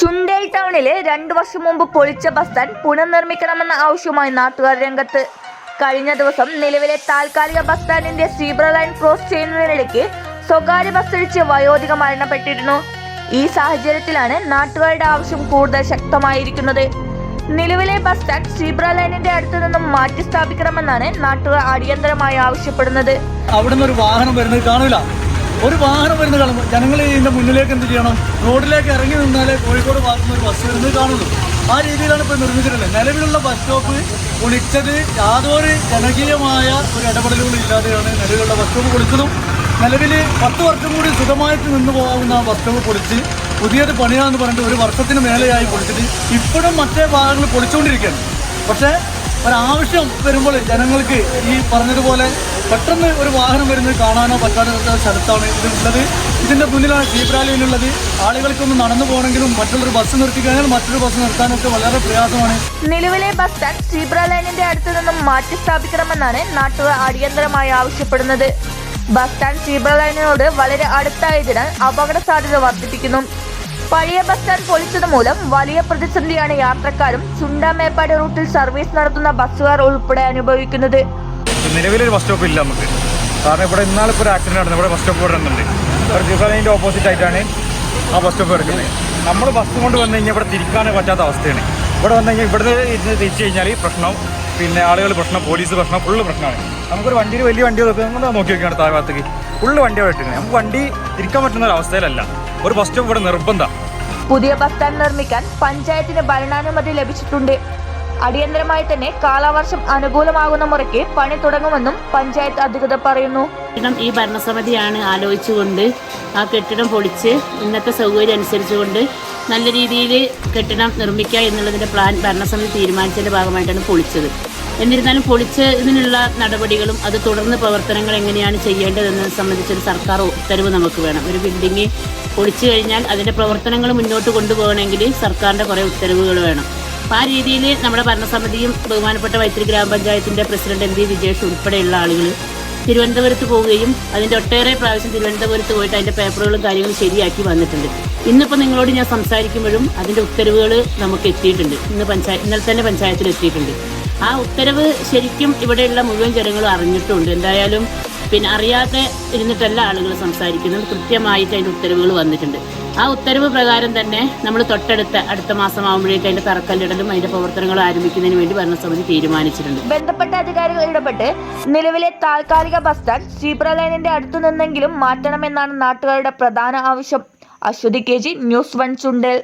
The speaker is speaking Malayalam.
ചുണ്ടേൽ ടൗണിലെ രണ്ടു വർഷം മുമ്പ് പൊളിച്ച ബസ് സ്റ്റാൻഡ് പുനർനിർമ്മിക്കണമെന്ന ആവശ്യവുമായി നാട്ടുകാർ രംഗത്ത്. കഴിഞ്ഞ ദിവസം നിലവിലെ താൽക്കാലിക ബസ് സ്റ്റാൻഡിന്റെ സീബ്ര ലൈൻ ക്രോസ് ചെയ്യുന്നതിനിടയ്ക്ക് സ്വകാര്യ ബസ് ഇടിച്ച് വയോധിക മരണപ്പെട്ടിരുന്നു. ഈ സാഹചര്യത്തിലാണ് നാട്ടുകാരുടെ ആവശ്യം കൂടുതൽ ശക്തമായിരിക്കുന്നത്. നിലവിലെ ബസ് സ്റ്റാൻഡ് സീബ്ര ലൈനിന്റെ അടുത്ത് നിന്നും മാറ്റി സ്ഥാപിക്കണമെന്നാണ് നാട്ടുകാർ അടിയന്തരമായി ആവശ്യപ്പെടുന്നത്. അവിടുന്ന് ഒരു വാഹനം വരുന്നത് കാണൂല? ഒരു വാഹനം വരുന്ന കാണുമ്പോൾ ജനങ്ങൾ ഇതിന്റെ മുന്നിലേക്ക് എന്ത് ചെയ്യണം? റോഡിലേക്ക് ഇറങ്ങി നിന്നാലേ കോഴിക്കോട് ഭാഗത്തുനിന്ന് ഒരു ബസ് വരുന്നത് കാണുള്ളൂ. ആ രീതിയിലാണ് ഇപ്പോൾ നിർമ്മിച്ചിട്ടുള്ളത്. നിലവിലുള്ള ബസ് സ്റ്റോപ്പ് പൊളിച്ചത് യാതൊരു ജനകീയമായ ഒരു ഇടപെടലുകളും ഇല്ലാതെയാണ് നിലവിലുള്ള ബസ് സ്റ്റോപ്പ് പൊളിച്ചതും. നിലവിൽ പത്ത് വർഷം കൂടി സുഖമായിട്ട് നിന്ന് പോകാവുന്ന ആ ബസ് സ്റ്റോപ്പ് പൊളിച്ച് പുതിയത് പണിയാണെന്ന് പറഞ്ഞിട്ട് ഒരു വർഷത്തിന് മേലെയായി പൊളിച്ചിട്ട് ഇപ്പോഴും മറ്റേ ഭാഗങ്ങൾ പൊളിച്ചുകൊണ്ടിരിക്കുകയാണ്. പക്ഷേ ഒരാവശ്യം വരുമ്പോൾ ജനങ്ങൾക്ക് ഈ പറഞ്ഞതുപോലെ പെട്ടെന്ന് ഒരു വാഹനം വരുന്നത് കാണാനോ പറ്റാത്ത സ്ഥലത്താണ് ഇതുള്ളത്. ഇതിന്റെ മുന്നിലാണ് സീബ്രാലിനുള്ളത് ആളുകൾക്കൊന്ന് നടന്നു പോകണമെങ്കിലും മറ്റുള്ളൊരു ബസ് നിർത്തി കഴിഞ്ഞാൽ മറ്റൊരു ബസ് നിർത്താനൊക്കെ വളരെ പ്രയാസമാണ്. നിലവിലെ ബസ് സ്റ്റാൻഡ് സീബ്ര ലൈനിന്റെ അടുത്തു നിന്നും മാറ്റി സ്ഥാപിക്കണമെന്നാണ് നാട്ടുകാർ അടിയന്തരമായി ആവശ്യപ്പെടുന്നത്. ബസ് സ്റ്റാൻഡ് സീബ്ര ലൈനിനോട് വളരെ അടുത്തായതിനാൽ അപകട സാധ്യത വർദ്ധിപ്പിക്കുന്നു. പഴയ ബസ് സ്റ്റാൻഡ് പൊളിച്ചത് മൂലം വലിയ പ്രതിസന്ധിയാണ് യാത്രക്കാരും ചുണ്ടാമേപ്പാട് റൂട്ടിൽ സർവീസ് നടത്തുന്ന ബസ്സുകാർ ഉൾപ്പെടെ അനുഭവിക്കുന്നത്. നിലവിലൊരു ബസ് സ്റ്റോപ്പ് ഇല്ല നമുക്ക്. കാരണം ഇവിടെ ഇന്നാളിപ്പോൾ ഒരു ആക്സിഡന്റ് നടന്നു. ഇവിടെ ബസ് സ്റ്റോപ്പ് വരുന്നുണ്ട് ജീവലൈന്റെ ഓപ്പോസിറ്റ് ആയിട്ടാണ് ആ ബസ് സ്റ്റോപ്പ് കിടക്കുന്നത് നമ്മൾ ബസ് കൊണ്ട് വന്നു കഴിഞ്ഞാൽ ഇവിടെ തിരിക്കാൻ പറ്റാത്ത അവസ്ഥയാണ്. ഇവിടെ വന്നു കഴിഞ്ഞാൽ ഇവിടുന്ന് ഇരുന്ന് തിരിച്ചു കഴിഞ്ഞാൽ പ്രശ്നം പിന്നെ ആളുകൾ പ്രശ്നം പോലീസ് പ്രശ്നം ഫുള്ള് പ്രശ്നമാണ്. നമുക്കൊരു വണ്ടിയിൽ വലിയ വണ്ടി നോക്കി നോക്കി നോക്കിയാണ് താഴെ ഭാഗത്തേക്ക് ഫുള്ള് വണ്ടി അവിടെ ഇട്ടിരിക്കുന്നത്. നമുക്ക് വണ്ടി ഇരിക്കാൻ പറ്റുന്ന ഒരു അവസ്ഥയിലല്ല. ഒരു ബസ് സ്റ്റോപ്പ് ഇവിടെ നിർബന്ധം. പുതിയ ബസ് സ്റ്റാൻഡ് നിർമ്മിക്കാൻ പഞ്ചായത്തിന് ഭരണാനുമതി ലഭിച്ചിട്ടുണ്ട്. അടിയന്തരമായി തന്നെ കാലാവർഷം അനുകൂലമാകുന്ന മുറയ്ക്ക് പണി തുടങ്ങുമെന്നും പഞ്ചായത്ത് അധികൃതർ പറയുന്നു. ഈ ഭരണസമിതിയാണ് ആലോചിച്ചുകൊണ്ട് ആ കെട്ടിടം പൊളിച്ച് ഇന്നത്തെ സൗകര്യം അനുസരിച്ചുകൊണ്ട് നല്ല രീതിയിൽ കെട്ടിടം നിർമ്മിക്കുക എന്നുള്ളതിന്റെ പ്ലാൻ ഭരണസമിതി തീരുമാനിച്ചതിന്റെ ഭാഗമായിട്ടാണ് പൊളിച്ചത്. എന്നിരുന്നാലും പൊളിച്ചതിനുള്ള നടപടികളും അത് തുടർന്ന് പ്രവർത്തനങ്ങൾ എങ്ങനെയാണ് ചെയ്യേണ്ടതെന്നത് സംബന്ധിച്ചൊരു സർക്കാർ ഉത്തരവ് നമുക്ക് വേണം. ഒരു ബിൽഡിംഗ് പൊളിച്ചു കഴിഞ്ഞാൽ അതിന്റെ പ്രവർത്തനങ്ങൾ മുന്നോട്ട് കൊണ്ടുപോകണമെങ്കിൽ സർക്കാരിന്റെ കുറേ ഉത്തരവുകൾ വേണം. അപ്പോൾ ആ രീതിയിൽ നമ്മുടെ ഭരണസമിതിയും ബഹുമാനപ്പെട്ട വൈത്തിരി ഗ്രാമപഞ്ചായത്തിന്റെ പ്രസിഡന്റ് എം വി വിജേഷ് ഉൾപ്പെടെയുള്ള ആളുകൾ തിരുവനന്തപുരത്ത് പോവുകയും അതിന്റെ ഒട്ടേറെ പ്രാവശ്യം തിരുവനന്തപുരത്ത് പോയിട്ട് അതിന്റെ പേപ്പറുകളും കാര്യങ്ങളും ശരിയാക്കി വന്നിട്ടുണ്ട്. ഇന്നിപ്പോൾ നിങ്ങളോട് ഞാൻ സംസാരിക്കുമ്പോഴും അതിന്റെ ഉത്തരവുകൾ നമുക്ക് എത്തിയിട്ടുണ്ട്. ഇന്ന് പഞ്ചായത്ത് ഇന്നലെ തന്നെ പഞ്ചായത്തിൽ എത്തിയിട്ടുണ്ട്. ആ ഉത്തരവ് ശരിക്കും ഇവിടെയുള്ള മുഴുവൻ ജനങ്ങളും അറിഞ്ഞിട്ടുണ്ട്. എന്തായാലും പിന്നെ അറിയാതെ ഇരുന്നിട്ടല്ല ആളുകൾ സംസാരിക്കുന്നത്. കൃത്യമായിട്ട് അതിന്റെ ഉത്തരവുകൾ വന്നിട്ടുണ്ട്. ആ ഉത്തരവ് പ്രകാരം തന്നെ നമ്മൾ തൊട്ടടുത്ത അടുത്ത മാസം ആകുമ്പോഴേക്കും അതിന്റെ തറക്കല്ലിടലും അതിന്റെ പ്രവർത്തനങ്ങളും ആരംഭിക്കുന്നതിന് വേണ്ടി ഭരണസമിതി തീരുമാനിച്ചിട്ടുണ്ട്. ബന്ധപ്പെട്ട അധികാരികൾ ഇടപെട്ട് നിലവിലെ താൽക്കാലിക ബസ് സ്റ്റാൻഡ് സീബ്ര ലൈനിന്റെ അടുത്തു മാറ്റണമെന്നാണ് നാട്ടുകാരുടെ പ്രധാന ആവശ്യം. Aswathi K G news one Chundal.